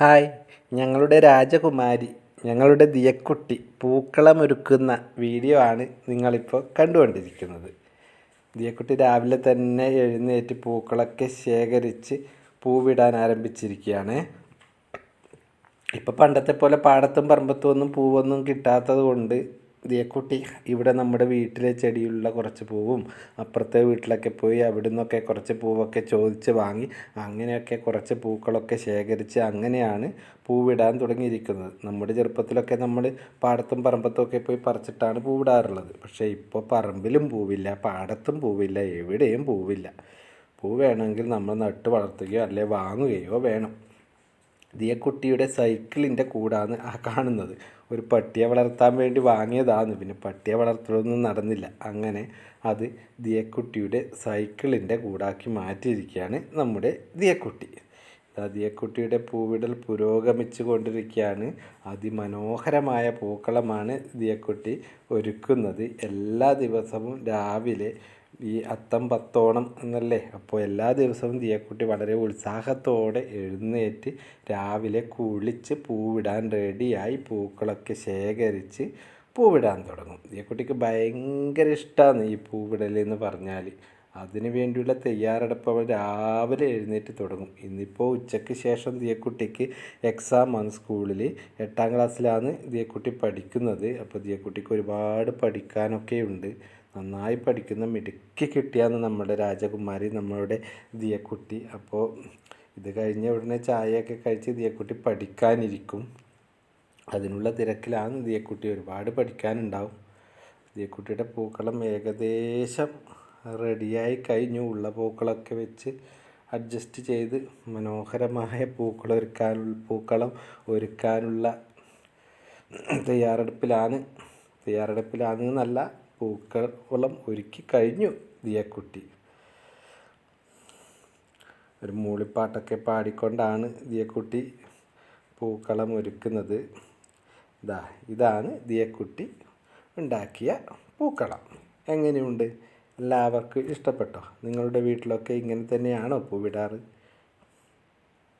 Hi ഞങ്ങളുടെ രാജകുമാരി ഞങ്ങളുടെ ദിയക്കുട്ടി പൂക്കളമൊരുക്കുന്ന വീഡിയോ ആണ് നിങ്ങളിപ്പോൾ കണ്ടുകൊണ്ടിരിക്കുന്നത്. ദിയക്കുട്ടി രാവിലെ തന്നെ എഴുന്നേറ്റ് പൂക്കളൊക്കെ ശേഖരിച്ച് പൂവിടാൻ ആരംഭിച്ചിരിക്കുകയാണ്. ഇപ്പോൾ പണ്ടത്തെ പോലെ പാടത്തും പറമ്പത്തും ഒന്നും പൂവൊന്നും കിട്ടാത്തത് കൊണ്ട് ദിയക്കുട്ടി ഇവിടെ നമ്മുടെ വീട്ടിലെ ചെടിയുള്ള കുറച്ച് പൂവും അപ്പുറത്തെ വീട്ടിലൊക്കെ പോയി അവിടെ നിന്നൊക്കെ കുറച്ച് പൂവൊക്കെ ചോദിച്ച് വാങ്ങി അങ്ങനെയൊക്കെ കുറച്ച് പൂക്കളൊക്കെ ശേഖരിച്ച് അങ്ങനെയാണ് പൂവിടാൻ തുടങ്ങിയിരിക്കുന്നത്. നമ്മുടെ ചെറുപ്പത്തിലൊക്കെ നമ്മൾ പാടത്തും പറമ്പത്തും ഒക്കെ പോയി പറിച്ചിട്ടാണ് പൂവിടാറുള്ളത്. പക്ഷേ ഇപ്പോൾ പറമ്പിലും പൂവില്ല പാടത്തും പൂവില്ല എവിടെയും പൂവില്ല. പൂ വേണമെങ്കിൽ നമ്മൾ നട്ട് വളർത്തുകയോ അല്ലെ വാങ്ങുകയോ വേണം. ദിയക്കുട്ടിയുടെ സൈക്കിളിന്റെ കൂടാണ് ആ കാണുന്നത്. ഒരു പട്ടിയെ വളർത്താൻ വേണ്ടി വാങ്ങിയതാണ് പിന്നെ പട്ടിയെ വളർത്തലൊന്നും നടന്നില്ല. അങ്ങനെ അത് ദിയക്കുട്ടിയുടെ സൈക്കിളിന്റെ കൂടാക്കി മാറ്റിയിരിക്കുകയാണ് നമ്മുടെ ദിയക്കുട്ടി. ദിയക്കുട്ടിയുടെ പൂവിടൽ പുരോഗമിച്ചു കൊണ്ടിരിക്കുകയാണ്. അതിമനോഹരമായ പൂക്കളമാണ് ദിയക്കുട്ടി ഒരുക്കുന്നത്. എല്ലാ ദിവസവും രാവിലെ ഈ അത്തം പത്തോണം എന്നല്ലേ? അപ്പോൾ എല്ലാ ദിവസവും ദിയക്കുട്ടി വളരെ ഉത്സാഹത്തോടെ എഴുന്നേറ്റ് രാവിലെ കുളിച്ച് പൂവിടാൻ റെഡിയായി പൂക്കളൊക്കെ ശേഖരിച്ച് പൂവിടാൻ തുടങ്ങും. ഈ കുട്ടിക്ക് ഭയങ്കര ഇഷ്ടമാണ് ഈ പൂവിടൽ എന്ന് പറഞ്ഞാൽ അതിനു വേണ്ടിയുള്ള തയ്യാറെടുപ്പ് അവൾ രാവിലെ എഴുന്നേറ്റ് തുടങ്ങും. ഇന്നിപ്പോൾ ഉച്ചയ്ക്ക് ശേഷം ദിയക്കുട്ടിക്ക് എക്സാമാണ് സ്കൂളിൽ എട്ടാം ക്ലാസ്സിലാണ് ദിയക്കുട്ടി പഠിക്കുന്നത്. അപ്പോൾ ദിയക്കുട്ടിക്ക് ഒരുപാട് പഠിക്കാനൊക്കെ ഉണ്ട്. നന്നായി പഠിക്കുന്ന മിടുക്കി കിട്ടിയാണ് നമ്മുടെ രാജകുമാരി നമ്മളുടെ ദിയക്കുട്ടി അപ്പോൾ ഇത് കഴിഞ്ഞ ഉടനെ ചായയൊക്കെ കഴിച്ച് ദിയക്കുട്ടി പഠിക്കാനിരിക്കും. അതിനുള്ള തിരക്കിലാണ് ദിയക്കുട്ടി ഒരുപാട് പഠിക്കാനുണ്ടാവും. ദിയക്കുട്ടിയുടെ പൂക്കളം ഏകദേശം റെഡിയായി കഴിഞ്ഞു. ഉള്ള പൂക്കളൊക്കെ വെച്ച് അഡ്ജസ്റ്റ് ചെയ്ത് മനോഹരമായ പൂക്കൾ ഒരുക്കാൻ പൂക്കളം ഒരുക്കാനുള്ള തയ്യാറെടുപ്പിലാണ്. തയ്യാറെടുപ്പിലാണ് എന്നല്ല പൂക്കളം ഒരുക്കി കഴിഞ്ഞു ദിയക്കുട്ടി ഒരു മൂളിപ്പാട്ടൊക്കെ പാടിക്കൊണ്ടാണ് ദിയക്കുട്ടി പൂക്കളം ഒരുക്കുന്നത്. ഇതാ ഇതാണ് ദിയക്കുട്ടി ഉണ്ടാക്കിയ പൂക്കളം. എങ്ങനെയുണ്ട്? എല്ലാവർക്കും ഇഷ്ടപ്പെട്ടോ? നിങ്ങളുടെ വീട്ടിലൊക്കെ ഇങ്ങനെ തന്നെയാണോ പൂവിടാറ്?